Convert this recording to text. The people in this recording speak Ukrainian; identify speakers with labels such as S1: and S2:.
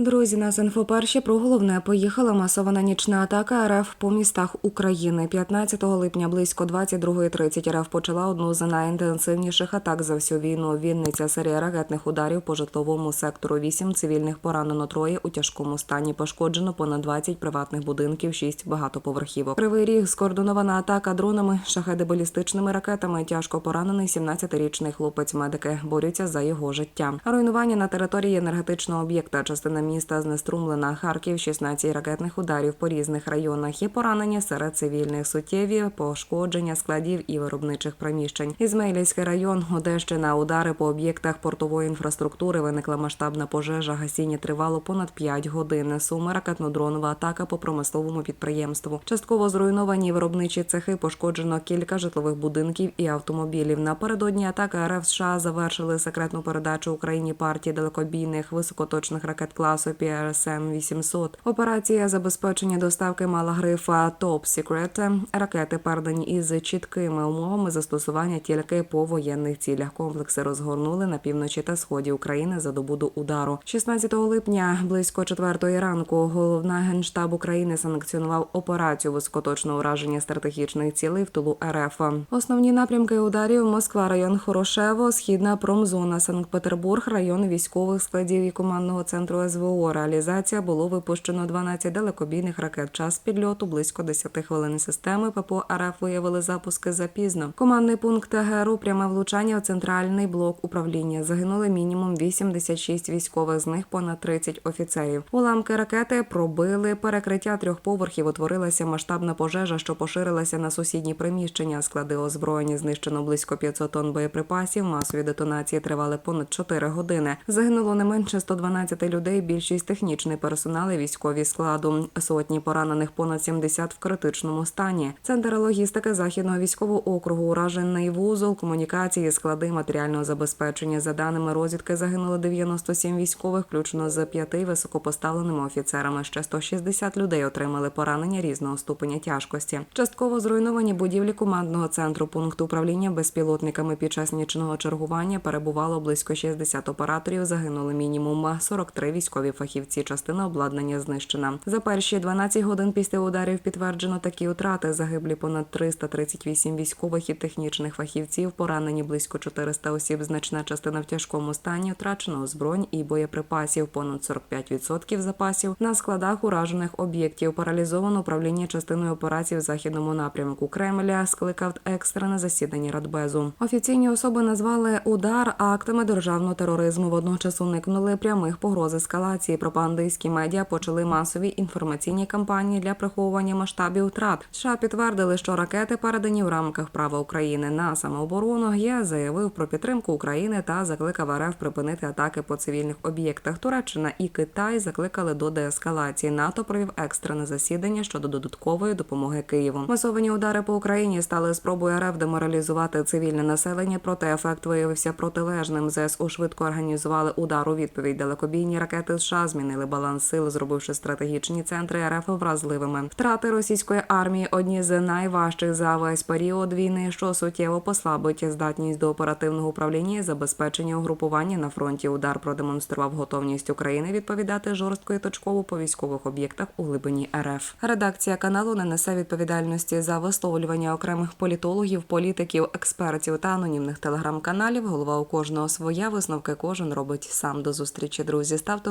S1: Друзі, нас інфоперші про головне поїхала масована нічна атака РФ по містах України. 15 липня близько 22.30 РФ почала одну з найінтенсивніших атак за всю війну. Вінниця серія ракетних ударів по житловому сектору. Вісім цивільних поранено троє у тяжкому стані. Пошкоджено понад 20 приватних будинків, 6 багатоповерхівок. Кривий ріг скоординована атака дронами, шахеди балістичними ракетами. Тяжко поранений 17-річний хлопець. Медики борються за його життя. Руйнування на території енергетичного об'єкта. Частина міста знеструмлена. Харків 16 ракетних ударів по різних районах. Є поранення серед цивільних суттєві, пошкодження складів і виробничих приміщень. Ізмаїльський район, Одещина, удари по об'єктах портової інфраструктури. Виникла масштабна пожежа. Гасіння тривало понад 5 годин. Суми ракетно-дронова атака по промисловому підприємству. Частково зруйновані виробничі цехи. Пошкоджено кілька житлових будинків і автомобілів. Напередодні атаки РФ США завершили секретну передачу Україні партії далекобійних високоточних ракет класу PRSM 800 Операція забезпечення доставки мала грифа Top Secret. Ракети передані із чіткими умовами застосування тільки по воєнних цілях. Комплекси розгорнули на півночі та сході України за добу до удару. 16 липня близько четвертої ранку головна генштаб України санкціонував операцію високоточного ураження стратегічних цілей в тилу РФ. Основні напрямки ударів Москва, район Хорошево, східна промзона, Санкт-Петербург, район військових складів і командного центру СВО. Реалізація було випущено 12 далекобійних ракет. Час підльоту близько 10 хвилин. Системи ППО РФ виявили запуски запізно. Командний пункт ГРУ пряме влучання в центральний блок управління. Загинули мінімум 86 військових, з них понад 30 офіцерів. Уламки ракети пробили перекриття трьох поверхів. Утворилася масштабна пожежа, що поширилася на сусідні приміщення. Склади озброєні знищено близько 500 тонн боєприпасів. Масові детонації тривали понад 4 години. Загинуло не менше 112 людей. Більшість технічний персонал і військові складу. Сотні поранених, понад 70 в критичному стані. Центр логістики західного військового округу уражений вузол, комунікації, склади матеріального забезпечення. За даними розвідки, загинуло 97 військових, включно з п'яти високопоставленими офіцерами. Ще 160 людей отримали поранення різного ступеня тяжкості. Частково зруйновані будівлі командного центру пункту управління безпілотниками під час нічного чергування перебувало близько 60 операторів. Загинули мінімум 43 військові фахівці. Частина обладнання знищена. За перші 12 годин після ударів підтверджено такі втрати. Загиблі понад 338 військових і технічних фахівців. Поранені близько 400 осіб. Значна частина в тяжкому стані. Втрачено озброєнь і боєприпасів. Понад 45% запасів на складах уражених об'єктів. Паралізовано управління частиною операцій в західному напрямку. Кремля скликав екстрене засідання Радбезу. Офіційні особи назвали удар актами державного тероризму. Водночас уникнули прямих погроз ескалації. Пропагандистські медіа почали масові інформаційні кампанії для приховування масштабів втрат. США підтвердили, що ракети передані в рамках права України на самооборону. ЄС заявив про підтримку України та закликав РФ припинити атаки по цивільних об'єктах. Туреччина і Китай закликали до деескалації. НАТО провів екстрене засідання щодо додаткової допомоги Києву. Масовані удари по Україні стали спробою РФ деморалізувати цивільне населення. Проте ефект виявився протилежним. ЗСУ швидко організували удар у відповідь. Далекобійні ракети США змінили баланс сил, зробивши стратегічні центри РФ вразливими. Втрати російської армії одні з найважчих за весь період війни, що суттєво послабить здатність до оперативного управління і забезпечення угрупування на фронті. Удар продемонстрував готовність України відповідати жорстко і точково по військових об'єктах у глибині РФ. Редакція каналу не несе відповідальності за висловлювання окремих політологів, політиків, експертів та анонімних телеграм-каналів. Голова у кожного своя висновки кожен робить сам. До зустрічі, друзі. Ставте